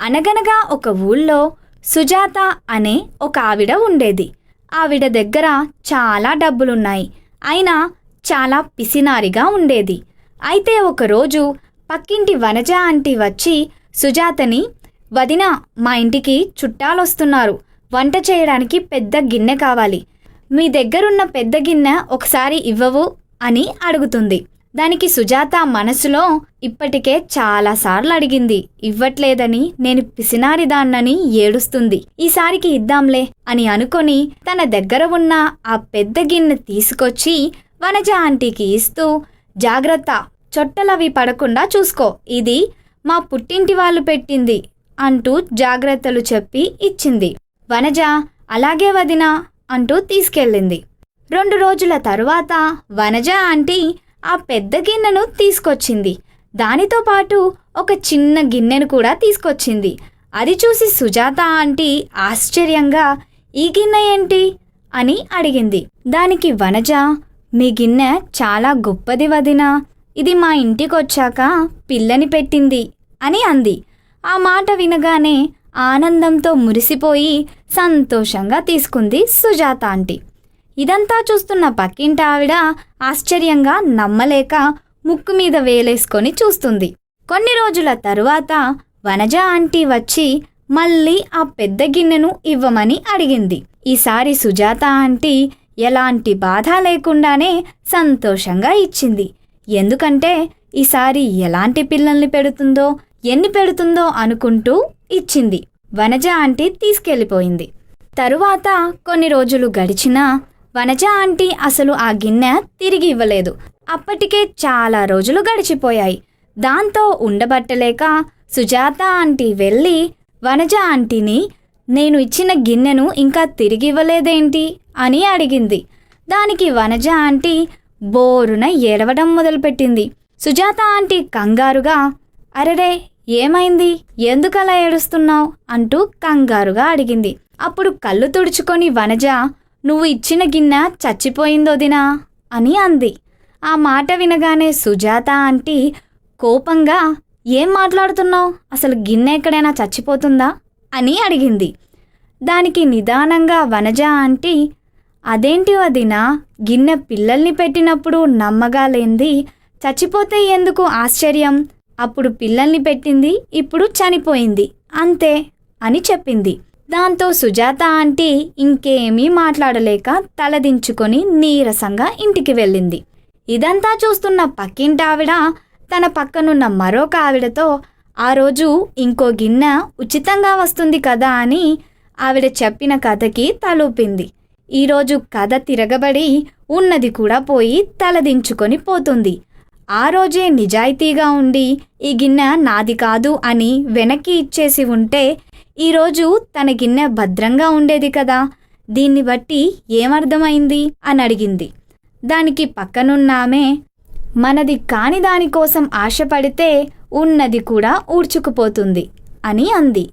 అనగనగా ఒక ఊళ్ళో సుజాత అనే ఒక ఆవిడ ఉండేది. ఆవిడ దగ్గర చాలా డబ్బులున్నాయి. అయినా చాలా పిసినారిగా ఉండేది. అయితే ఒకరోజు పక్కింటి వనజ ఆంటీ వచ్చి సుజాతని వదిన మా ఇంటికి చుట్టాలొస్తున్నారు. వంట చేయడానికి పెద్ద గిన్నె కావాలి. మీ దగ్గరున్న పెద్ద గిన్నె ఒకసారి ఇవ్వవు అని అడుగుతుంది. దానికి సుజాత మనసులో ఇప్పటికే చాలాసార్లు అడిగింది. ఇవ్వట్లేదని నేను పిసినారిదాన్నని ఏడుస్తుంది. ఈసారికి ఇద్దాంలే అని అనుకొని తన దగ్గర ఉన్న ఆ పెద్ద గిన్నె తీసుకొచ్చి వనజ ఆంటీకి ఇస్తూ జాగ్రత్త చొట్టలవి పడకుండా చూసుకో. ఇది మా పుట్టింటి వాళ్ళు పెట్టింది అంటూ జాగ్రత్తలు చెప్పి ఇచ్చింది. వనజ అలాగే వదినా అంటూ తీసుకెళ్ళింది. రెండు రోజుల తరువాత వనజ ఆంటీ ఆ పెద్ద గిన్నెను తీసుకొచ్చింది. దానితో పాటు ఒక చిన్న గిన్నెను కూడా తీసుకొచ్చింది. అది చూసి సుజాత ఆంటీ ఆశ్చర్యంగా ఈ గిన్నె ఏంటి? అని అడిగింది. దానికి వనజ మీ గిన్నె చాలా గొప్పది వదిన. ఇది మా ఇంటికొచ్చాక పిల్లని పెట్టింది అని అంది. ఆ మాట వినగానే ఆనందంతో మురిసిపోయి సంతోషంగా తీసుకుంది సుజాత ఆంటీ. ఇదంతా చూస్తున్న పక్కింటి ఆవిడ ఆశ్చర్యంగా నమ్మలేక ముక్కు మీద వేలేసుకొని చూస్తుంది. కొన్ని రోజుల తరువాత వనజ ఆంటీ వచ్చి మళ్ళీ ఆ పెద్ద గిన్నెను ఇవ్వమని అడిగింది. ఈసారి సుజాత ఆంటీ ఎలాంటి బాధ లేకుండానే సంతోషంగా ఇచ్చింది. ఎందుకంటే ఈసారి ఎలాంటి పిల్లల్ని పెడుతుందో ఎన్ని పెడుతుందో అనుకుంటూ ఇచ్చింది. వనజ ఆంటీ తీసుకెళ్ళిపోయింది. తరువాత కొన్ని రోజులు గడిచినా వనజ ఆంటీ అసలు ఆ గిన్నె తిరిగి ఇవ్వలేదు. అప్పటికే చాలా రోజులు గడిచిపోయాయి. దాంతో ఉండబట్టలేక సుజాత ఆంటీ వెళ్ళి వనజ ఆంటీని నేను ఇచ్చిన గిన్నెను ఇంకా తిరిగి ఇవ్వలేదేంటి? అని అడిగింది. దానికి వనజ ఆంటీ బోరున ఏడవడం మొదలుపెట్టింది. సుజాత ఆంటీ కంగారుగా అరెరే ఏమైంది? ఎందుకలా ఏడుస్తున్నావు? అంటూ కంగారుగా అడిగింది. అప్పుడు కళ్ళు తుడుచుకొని వనజ నువ్వు ఇచ్చిన గిన్నె చచ్చిపోయిందోదినా అని అంది. ఆ మాట వినగానే సుజాత ఆంటీ కోపంగా ఏం మాట్లాడుతున్నావు? అసలు గిన్నె ఎక్కడైనా చచ్చిపోతుందా? అని అడిగింది. దానికి నిదానంగా వనజ ఆంటీ అదేంటి వదినా గిన్నె పిల్లల్ని పెట్టినప్పుడు నమ్మగా లేంది. చచ్చిపోతే ఎందుకు ఆశ్చర్యం? అప్పుడు పిల్లల్ని పెట్టింది ఇప్పుడు చనిపోయింది. అంతే అని చెప్పింది. దాంతో సుజాత ఆంటీ ఇంకేమీ మాట్లాడలేక తలదించుకొని నీరసంగా ఇంటికి వెళ్ళింది. ఇదంతా చూస్తున్న పక్కింటి ఆవిడ తన పక్కనున్న మరొక ఆవిడతో ఆ రోజు ఇంకో గిన్నె ఉచితంగా వస్తుంది కదా అని ఆవిడ చెప్పిన కథకి తలూపింది. ఈరోజు కథ తిరగబడి ఉన్నది కూడా పోయి తలదించుకొని పోతుంది. ఆ రోజే నిజాయితీగా ఉండి ఈ గిన్నె నాది కాదు అని వెనక్కి ఇచ్చేసి ఉంటే ఈరోజు తన గిన్నె భద్రంగా ఉండేది కదా. దీన్ని బట్టి ఏమర్థమైంది? అని అడిగింది. దానికి పక్కనున్నామే మనది కాని దానికోసం ఆశపడితే ఉన్నది కూడా ఊడ్చుకుపోతుంది అని అంది.